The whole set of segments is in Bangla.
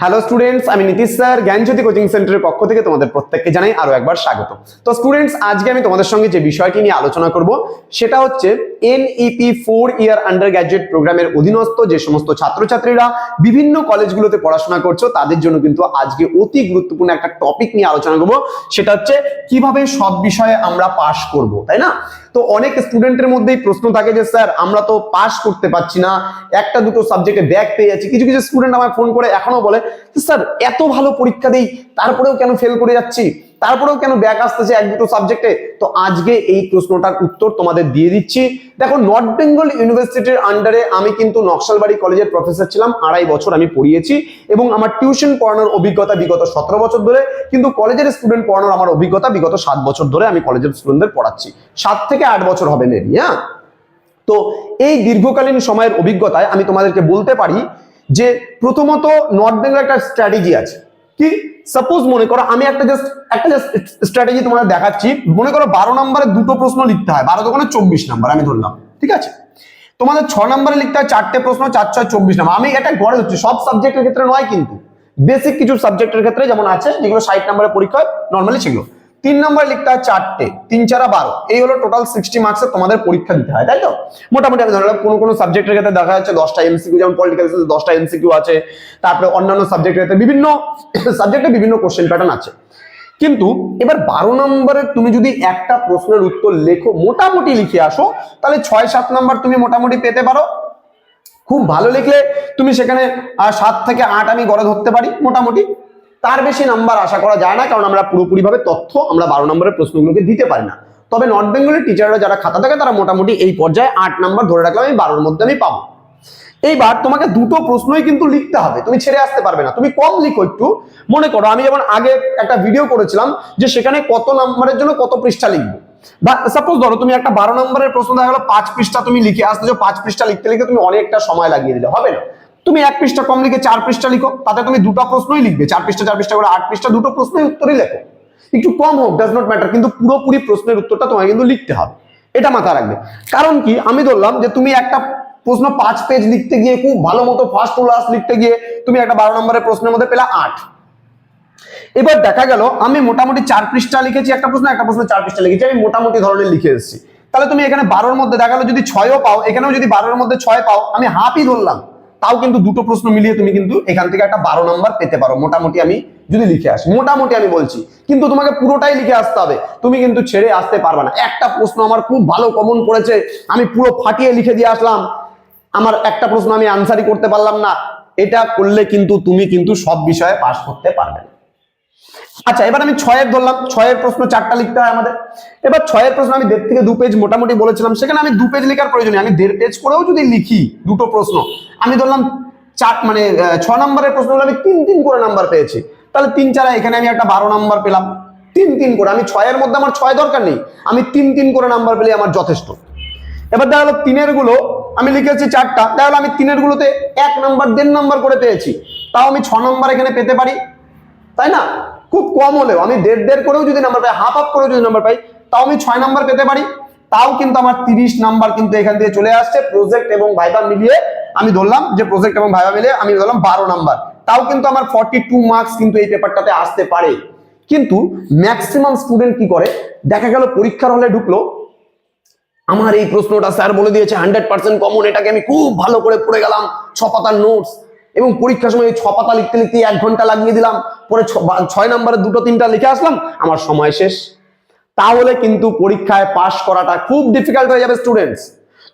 হ্যালো স্টুডেন্টস আমি নীতিশ স্যার, জ্ঞানজ্যোতি কোচিং সেন্টারের পক্ষ থেকে তোমাদের প্রত্যেককে জানাই আরও একবার স্বাগত। তো স্টুডেন্টস আজকে আমি তোমাদের সঙ্গে যে বিষয়টি নিয়ে আলোচনা করব, সেটা হচ্ছে NEP four year undergraduate প্রোগ্রামের অধীনস্থ যে সমস্ত ছাত্রছাত্রীরা বিভিন্ন কলেজগুলোতে পড়াশোনা করছ, তাদের জন্য কিন্তু আজকে অতি গুরুত্বপূর্ণ একটা টপিক নিয়ে আলোচনা করব। সেটা হচ্ছে, কীভাবে সব বিষয়ে আমরা পাশ করব, তাই না? তো অনেক স্টুডেন্টের মধ্যেই প্রশ্ন থাকে যে, স্যার, আমরা তো পাস করতে পারছি না। একটা দুটো সাবজেক্টে ব্যাক পেয়ে যাচ্ছি। কিছু কিছু স্টুডেন্ট আমার ফোন করে এখনও বলে স্যার, এত ভালো পরীক্ষা দিই, তারপরেও কেন ফেল করে যাচ্ছি? তারপরেও কেন ব্যাক আসতেছে এক দুটো সাবজেক্টে তো আজকে এই প্রশ্নটার উত্তর তোমাদের দিয়ে দিচ্ছি। দেখো নর্থ বেঙ্গল ইউনিভার্সিটির আন্ডারে আমি কিন্তু নকশালবাড়ি কলেজের প্রফেসর ছিলাম, আড়াই বছর আমি পড়িয়েছি এবং আমার টিউশন পড়ানোর অভিজ্ঞতা বিগত সতেরো বছর ধরে, কিন্তু কলেজের স্টুডেন্ট পড়ানোর আমার অভিজ্ঞতা বিগত সাত বছর ধরে আমি কলেজের স্টুডেন্টদের পড়াচ্ছি। সাত থেকে আট বছর হবে মেবি হ্যাঁ? তো এই দীর্ঘকালীন সময়ের অভিজ্ঞতায় আমি তোমাদেরকে বলতে পারি যে প্রথমত নর্থ বেঙ্গল একটা স্ট্র্যাটেজি আছে। কি? সাপোজ মনে করো আমি একটা জাস্ট একটা জাস্ট স্ট্র্যাটেজি তোমাদের দেখাচ্ছি। মনে করো বারো নম্বরে দুটো প্রশ্ন লিখতে হয়। বারো দোকানে চব্বিশ নাম্বার, আমি ধরলাম। ঠিক আছে? তোমাদের ছ নম্বরে লিখতে হয় চারটে প্রশ্ন, চার ছয়, চব্বিশ নাম্বার। আমি এটা গড়ে হচ্ছে সব সাবজেক্টের ক্ষেত্রে নয় কিন্তু। বেসিক কিছু সাবজেক্টের ক্ষেত্রে যেমন আছে, যেগুলো ষাট নম্বরের পরীক্ষা নর্মালি সেগুলো। তিন নম্বর লিখতে হয় চারটে, তিন চারা বারো। এই হলো টোটাল সিক্সটি মার্কসের তোমাদের পরীক্ষা দিতে হয়, তাই তো? মোটামুটি আমি ধরলাম কোনো কোনো সাবজেক্টের ক্ষেত্রে দেখা যাচ্ছে দশটা এমসিকিউ যেমন পলিটিক্যাল সায়েন্স দশটা এমসিকিউ আছে, তারপরে অন্যান্য সাবজেক্টের ক্ষেত্রে বিভিন্ন সাবজেক্টে বিভিন্ন কোশ্চেন প্যাটার্ন আছে। কিন্তু এবার বারো নম্বরে তুমি যদি একটা প্রশ্নের উত্তর লেখো, মোটামুটি লিখে আসো, তাহলে ছয় সাত নম্বর তুমি মোটামুটি পেতে পারো। খুব ভালো লিখলে তুমি সেখানে সাত থেকে আট আমি গড়ে ধরতে পারি, মোটামুটি। তার বেশি নাম্বার আশা করা যায় না, কারণ আমরা পুরোপুরিভাবে তথ্য, আমরা বারো নম্বরের প্রশ্নগুলোকে দিতে পারি না। তবে নর্থ বেঙ্গলের টিচাররা যারা খাতা থাকে, তারা মোটামুটি এই পর্যায়ে আট নাম্বার ধরে রাখলে আমি বারোর মধ্যে আমি পাবো। এইবার তোমাকে দুটো প্রশ্নই কিন্তু লিখতে হবে, তুমি ছেড়ে আসতে পারবে না। তুমি কম লিখো একটু, মনে করো, আমি যেমন আগে একটা ভিডিও করেছিলাম যে সেখানে কত নাম্বারের জন্য কত পৃষ্ঠা লিখব। বা সাপোজ ধরো, তুমি একটা বারো নম্বরের প্রশ্ন দেখা গেলো, পাঁচ পৃষ্ঠা তুমি লিখে আসতেছো, পাঁচ পৃষ্ঠা লিখতে লিখতে তুমি অনেকটা সময় লাগিয়ে দিলে, হবে না? তুমি এক পৃষ্ঠা কম লিখে চার পৃষ্ঠা লিখো, তাতে তুমি দুটো প্রশ্নই লিখবে। চার পৃষ্ঠা চার পৃষ্ঠা করে আট পৃষ্ঠা, দুটো প্রশ্নই উত্তরই লেখো। একটু কম হোক ডাজ নট ম্যাটার কিন্তু পুরোপুরি প্রশ্নের উত্তরটা তোমাকে কিন্তু লিখতে হবে। এটা মাথায় রাখবে। কারণ কি? আমি ধরলাম যে তুমি একটা প্রশ্ন পাঁচ পেজ লিখতে গিয়ে, খুব ভালো মতো ফার্স্ট ক্লাস লিখতে গিয়ে, তুমি একটা বারো নম্বরের প্রশ্নের মধ্যে পেলা আট। এবার দেখা গেল, আমি মোটামুটি চার পৃষ্ঠা লিখেছি একটা প্রশ্ন একটা প্রশ্ন চার পৃষ্ঠা লিখেছি, আমি মোটামুটি ধরনের লিখে এসেছি। তাহলে তুমি এখানে বারোর মধ্যে দেখা গেলো যদি ছয়ও পাও, এখানেও যদি বারোর মধ্যে ছয় পাও, আমি হাফই ধরলাম। তাও কিন্তু দুটো প্রশ্ন মিলিয়ে তুমি কিন্তু এখান থেকে একটা বারো নম্বর পেতে পারো। মোটামুটি আমি যদি লিখে আসি, মোটামুটি আমি বলছি। কিন্তু তোমাকে পুরোটাই লিখে আসতে হবে। তুমি কিন্তু ছেড়ে আসতে পারবে না। একটা প্রশ্ন আমার খুব ভালো কমন পড়েছে, আমি পুরো ফাটিয়ে লিখে দিয়ে আসলাম। আমার একটা প্রশ্ন আমি আনসারই করতে পারলাম না। এটা করলে কিন্তু তুমি কিন্তু সব বিষয়ে পাশ করতে পারবে না। আচ্ছা এবার আমি ছয়ের ধরলাম, ছয়ের প্রশ্ন চারটা লিখতে হয় আমাদের। এবার ছয়ের প্রশ্ন আমি দেড় থেকে দু পেজ মোটামুটি বলেছিলাম, সেখানে আমি দু পেজ লেখার প্রয়োজন আমি দেড় পেজ করেও যদি লিখি দুটো প্রশ্ন, আমি ধরলাম চার মানে ছ নম্বরের প্রশ্নগুলো আমি তিন তিন করে নাম্বার পেয়েছি, তাহলে তিন চারা এখানে আমি একটা বারো নাম্বার পেলাম, তিন তিন করে, আমি ছয়ের মধ্যে আমার ছয় দরকার নেই, আমি তিন তিন করে নাম্বার পেলে আমার যথেষ্ট। এবার দেখা গেলো তিনেরগুলো আমি লিখেছি চারটা, দেখা গেলো আমি তিনের গুলোতে এক নাম্বার, দেড় নাম্বার করে পেয়েছি, তাও আমি ছ নাম্বার এখানে পেতে পারি, তাই না? খুব কম হলেও, আমি দেড় দেড় করেও যদি নাম্বার পাই হাফ হাফ করেও যদি নাম্বার পাই, তাও আমি ছয় নাম্বার পেতে পারি। তাও কিন্তু আমার তিরিশ নাম্বার কিন্তু এখান থেকে চলে আসছে প্রজেক্ট এবং ভাইবা মিলিয়ে আমি ধরলাম যে প্রজেক্ট এবং ভাইবা মিলিয়ে আমি ধরলাম বারো নাম্বার তাও কিন্তু আমার ফর্টি টু মার্কস কিন্তু এই পেপারটাতে আসতে পারে। কিন্তু ম্যাক্সিমাম স্টুডেন্ট কি করে? দেখা গেল পরীক্ষার হলে ঢুকলো। আমার এই প্রশ্নটা স্যার বলে দিয়েছে হান্ড্রেড পার্সেন্ট কমন এটাকে আমি খুব ভালো করে পড়ে গেলাম ছ পাতার নোটস এবং পরীক্ষার সময় ছ পাতা লিখতে লিখতে এক ঘণ্টা লাগিয়ে দিলাম, পরে ছয় নম্বরে দুটো তিনটা লিখে আসলাম, আমার সময় শেষ। তাহলে কিন্তু পরীক্ষায় পাশ করাটা খুব ডিফিকাল্ট হয়ে যাবে স্টুডেন্টস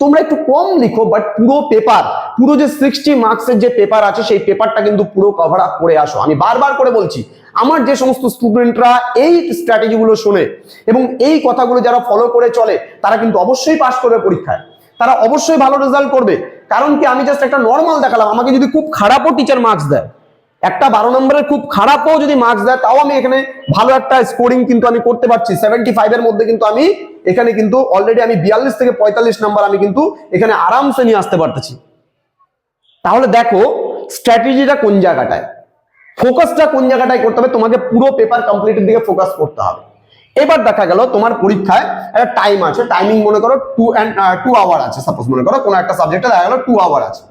তোমরা একটু কম লিখো বাট পুরো পেপার পুরো যে সিক্সটি মার্কসের যে পেপার আছে, সেই পেপারটা কিন্তু পুরো কভার আপ করে আসো। আমি বারবার করে বলছি, আমার যে সমস্ত স্টুডেন্টরা এই স্ট্র্যাটেজিগুলো শোনে, এবং এই কথাগুলো যারা ফলো করে চলে, তারা কিন্তু অবশ্যই পাশ করবে পরীক্ষায়। তারা অবশ্যই ভালো রেজাল্ট করবে। কারণ কি, আমি জাস্ট একটা নর্মাল দেখালাম। আমাকে যদি খুব খারাপও টিচার মার্কস দেয়, একটা বারো নম্বরের খুব খারাপও যদি মার্কস দেয়, তাও আমি এখানে ভালো একটা স্কোরিং কিন্তু আমি করতে পারছি। সেভেন্টি ফাইভের মধ্যে কিন্তু আমি এখানে কিন্তু অলরেডি আমি বিয়াল্লিশ থেকে পঁয়তাল্লিশ নাম্বার আমি কিন্তু এখানে আরামসে নিয়ে আসতে পারতেছি। তাহলে দেখো স্ট্র্যাটেজিটা কোন জায়গাটায়? ফোকাসটা কোন জায়গাটায় করতে হবে? তোমাকে পুরো পেপার কমপ্লিটের দিকে ফোকাস করতে হবে। এবার দেখা গেল তোমার পরীক্ষায় একটা টাইম আছে টাইমিং মনে করো টু অ্যান্ড টু আওয়ার আছে সাপোজ মনে করো কোনো একটা সাবজেক্টে দেখা গেল টু আওয়ার আছে।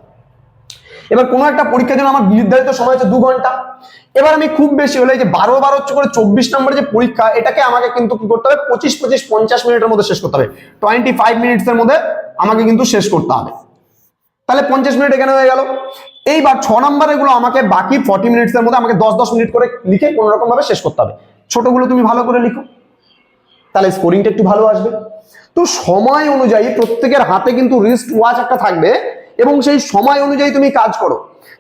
এবার কোনো একটা পরীক্ষার জন্য আমার নির্ধারিত সময় হচ্ছে দু ঘণ্টা। এবার আমি খুব বেশি হলে যে বারো বারো করে চব্বিশ নম্বর যে পরীক্ষা, এটাকে আমাকে কিন্তু কি করতে হবে? পঁচিশ পঁচিশ, পঞ্চাশ মিনিটের মধ্যে শেষ করতে হবে। টোয়েন্টি ফাইভ মিনিটসের মধ্যে আমাকে কিন্তু শেষ করতে হবে। তাহলে পঞ্চাশ মিনিট এখানে হয়ে গেল। এইবার ছ নম্বর এগুলো আমাকে বাকি ফর্টি মিনিটসের মধ্যে আমাকে দশ দশ মিনিট করে লিখে কোনো রকম ভাবে শেষ করতে হবে। ছোটগুলো তুমি ভালো করে লিখো। তাহলে স্কোরিংটা একটু ভালো আসবে। তো সময় অনুযায়ী প্রত্যেকের হাতে কিন্তু রিস্ট ওয়াচ একটা থাকবে এবং সেই সময় অনুযায়ী তুমি কাজ করো।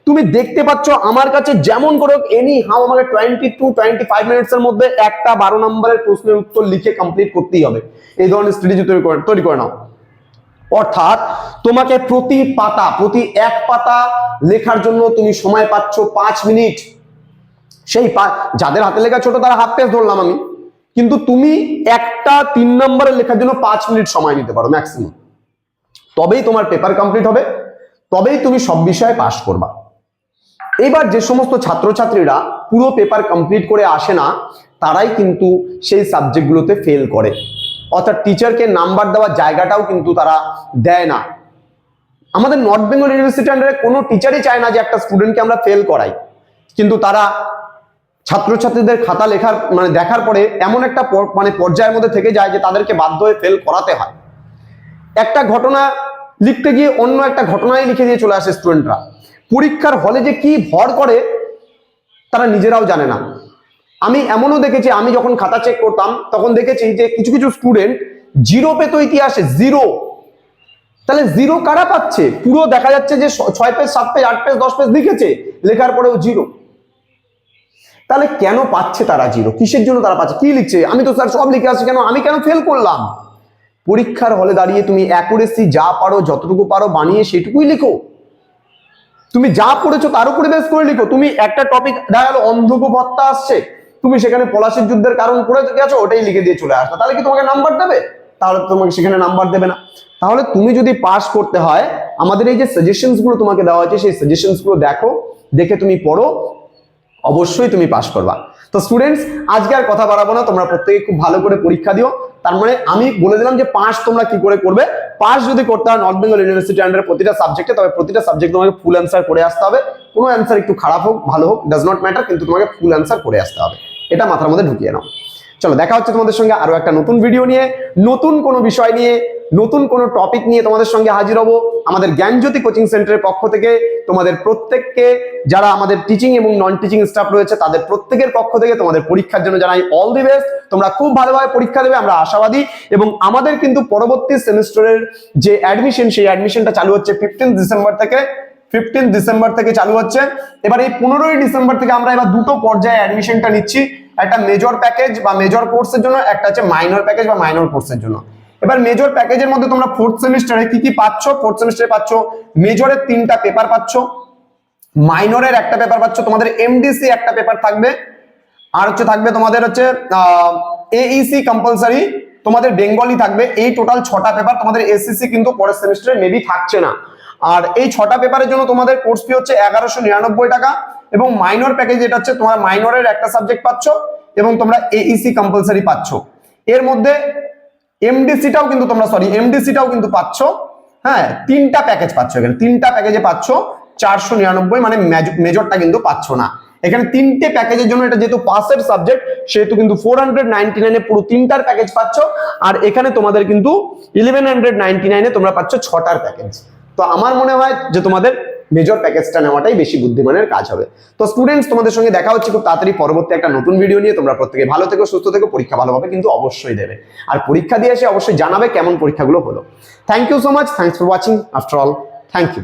তুমি দেখতে পাচ্ছ আমার কাছে যেমন করে এনি হাও আমাকে twenty two twenty five minutes এর মধ্যে একটা বারো নম্বরের প্রশ্নের উত্তর লিখে কমপ্লিট করতেই হবে। এই ধরনের স্ট্র্যাটেজি তৈরি করে তৈরি করে নাও। অর্থাৎ তোমাকে প্রতি পাতা, প্রতি এক পাতা লেখার জন্য তুমি সময় পাচ্ছ পাঁচ মিনিট। সেই যাদের হাতে লেখা ছোট তারা হাফ পেজ ধরলাম আমি। কিন্তু তুমি একটা তিন নম্বরের লেখার জন্য পাঁচ মিনিট সময় নিতে পারো ম্যাক্সিমাম তবেই তোমার পেপার কমপ্লিট হবে, তবেই তুমি সব বিষয়ে পাশ করবা। এবার যে সমস্ত ছাত্রছাত্রীরা পুরো পেপার কমপ্লিট করে আসে না, তারাই কিন্তু সেই সাবজেক্টগুলোতে ফেল করে। অর্থাৎ টিচারকে নাম্বার দেওয়ার জায়গাটাও কিন্তু তারা দেয় না। আমাদের নর্থ বেঙ্গল ইউনিভার্সিটি আন্ডারে কোনো টিচারই চায় না যে একটা স্টুডেন্টকে আমরা ফেল করাই। কিন্তু তারা ছাত্রছাত্রীদের খাতা লেখার মানে দেখার পরে এমন একটা মানে পর্যায়ের মধ্যে থেকে যায় যে তাদেরকে বাধ্য হয়ে ফেল করাতে হয়। একটা ঘটনা লিখতে গিয়ে অন্য একটা ঘটনাই লিখে দিয়ে চলে আসে স্টুডেন্টরা পরীক্ষার হলে যে কি ভর করে, তারা নিজেরাও জানে না। আমি এমনও দেখেছি, আমি যখন খাতা চেক করতাম, তখন দেখেছি যে কিছু কিছু স্টুডেন্ট জিরো পেত ইতিহাসে জিরো তাহলে জিরো কারা পাচ্ছে? পুরো দেখা যাচ্ছে যে ছয় পেজ, সাত পেজ, আট পেজ, দশ পেজ লিখেছে, লেখার পরেও জিরো তাহলে কেন পাচ্ছে তারা জিরো কিসের জন্য তারা পাচ্ছে? কি লিখছে? আমি তো স্যার সব লিখে আসছি কেন? আমি কেন ফেল করলাম? পরীক্ষার হলে দাঁড়িয়ে তুমি অ্যাকুরেসি যা পারো, যতটুকু পারো বানিয়ে সেটুকুই লিখো। তুমি যা পড়েছো তার উপরে বেস করে লিখো। তুমি একটা টপিক দেখা গেলো অন্ধকূপ হত্যা আসছে। তুমি সেখানে পলাশির যুদ্ধের কারণ পড়ে গেছো, ওটাই লিখে দিয়ে চলে আসলো। তাহলে কি তোমাকে নাম্বার দেবে? তাহলে তোমাকে সেখানে নাম্বার দেবে না। তাহলে তুমি যদি পাস করতে হয়, আমাদের এই যে সাজেশনসগুলো তোমাকে দেওয়া হয়েছে, সেই সাজেশনসগুলো দেখো, দেখে তুমি পড়ো। অবশ্যই তুমি পাশ করবা। তো স্টুডেন্টস আজকে আর কথা বাড়াবো না, তোমরা প্রত্যেকে খুব ভালো করে পরীক্ষা দিও। তার মানে আমি বলে দিলাম যে পাস তোমরা কি করে করবে? পাস যদি করতে হয় নর্থ বেঙ্গল ইউনিভার্সিটি আন্ডার প্রতিটা সাবজেক্টে তবে প্রতিটা সাবজেক্ট তোমাকে ফুল অ্যান্সার করে আসতে হবে। কোনো অ্যান্সার একটু খারাপ হোক, ভালো হোক ডাজ নট ম্যাটার কিন্তু তোমাকে ফুল অ্যান্সার করে আসতে হবে। এটা মাথার মধ্যে ঢুকিয়ে নাও। চলো, দেখা হচ্ছে তোমাদের সঙ্গে আরও একটা নতুন ভিডিও নিয়ে। নতুন কোনো বিষয় নিয়ে নতুন কোনো টপিক নিয়ে তোমাদের সঙ্গে হাজির হব। আমাদের জ্ঞানজ্যোতি কোচিং সেন্টারের পক্ষ থেকে তোমাদের প্রত্যেককে, যারা আমাদের টিচিং এবং নন টিচিং স্টাফ রয়েছে, তাদের প্রত্যেকের পক্ষ থেকে তোমাদের পরীক্ষার জন্য জানাই অল দি বেস্ট তোমরা খুব ভালোভাবে পরীক্ষা দেবে, আমরা আশাবাদী। এবং আমাদের কিন্তু পরবর্তী সেমিস্টারের যে অ্যাডমিশন সেই অ্যাডমিশনটা চালু হচ্ছে ফিফটিন ডিসেম্বর থেকে। ফিফটিন ডিসেম্বর থেকে চালু হচ্ছে। এবার এই পনেরোই ডিসেম্বর থেকে আমরা এবার দুটো পর্যায়ে অ্যাডমিশনটা নিচ্ছি। একটা মেজর প্যাকেজ বা মেজর কোর্সের জন্য, একটা হচ্ছে মাইনর প্যাকেজ বা মাইনর কোর্সের জন্য। এবার মেজর প্যাকেজের মধ্যে তোমরা ফোর্থ সেমিস্টারে কি কি পাচ্ছ? ফোর্থ সেমিস্টারে পাচ্ছ মেজরের তিনটা পেপার পাচ্ছ মাইনরের একটা পেপার পাচ্ছ, তোমাদের এমডিসি একটা পেপার থাকবে, আর হচ্ছে থাকবে তোমাদের হচ্ছে এইসি কম্পালসারি তোমাদের বেঙ্গলি থাকবে, এই টোটাল ছটা পেপার তোমাদের এসএসসি কিন্তু পরের সেমিস্টারে মেবি থাকছে না। আর এই ছটা পেপারের জন্য তোমাদের কোর্স ফি হচ্ছে এগারোশো নিরানব্বই টাকা, এবং মাইনর প্যাকেজ যেটা হচ্ছে, তোমার মাইনরের একটা সাবজেক্ট পাচ্ছ, এবং তোমরা এইসি কম্পালসারি পাচ্ছ। এর মধ্যে এমডিসিটাও কিন্তু তোমরা সরি এমডিসিটাও কিন্তু পাচ্ছ। হ্যাঁ তিনটা প্যাকেজ পাচ্ছ এখানে। তিনটা প্যাকেজে পাচ্ছ চারশো নিরানব্বই মানে মেজরটা কিন্তু পাচ্ছ না। এখানে তিনটে প্যাকেজের জন্য এটা যেহেতু পাসের সাবজেক্ট সেহেতু কিন্তু ফোর হান্ড্রেড নাইনটি নাইনে পুরো তিনটার প্যাকেজ পাচ্ছ। আর এখানে তোমাদের কিন্তু ইলেভেন হান্ড্রেড নাইনটি নাইনে তোমরা পাচ্ছ ছটার প্যাকেজ তো আমার মনে হয় যে তোমাদের মেজর প্যাকেজটা নেওয়াটাই বেশি বুদ্ধিমানের কাজ হবে। তো স্টুডেন্টস তোমাদের সঙ্গে দেখা হচ্ছে খুব তাড়াতাড়ি পরবর্তী একটা নতুন ভিডিও নিয়ে। তোমরা প্রত্যেকে ভালো থেকো, সুস্থ থেকো, পরীক্ষা ভালোভাবে কিন্তু অবশ্যই দেবে। আর পরীক্ষা দিয়ে এসে অবশ্যই জানাবে কেমন পরীক্ষাগুলো হলো। Thank you so much thanks for watching after all thank you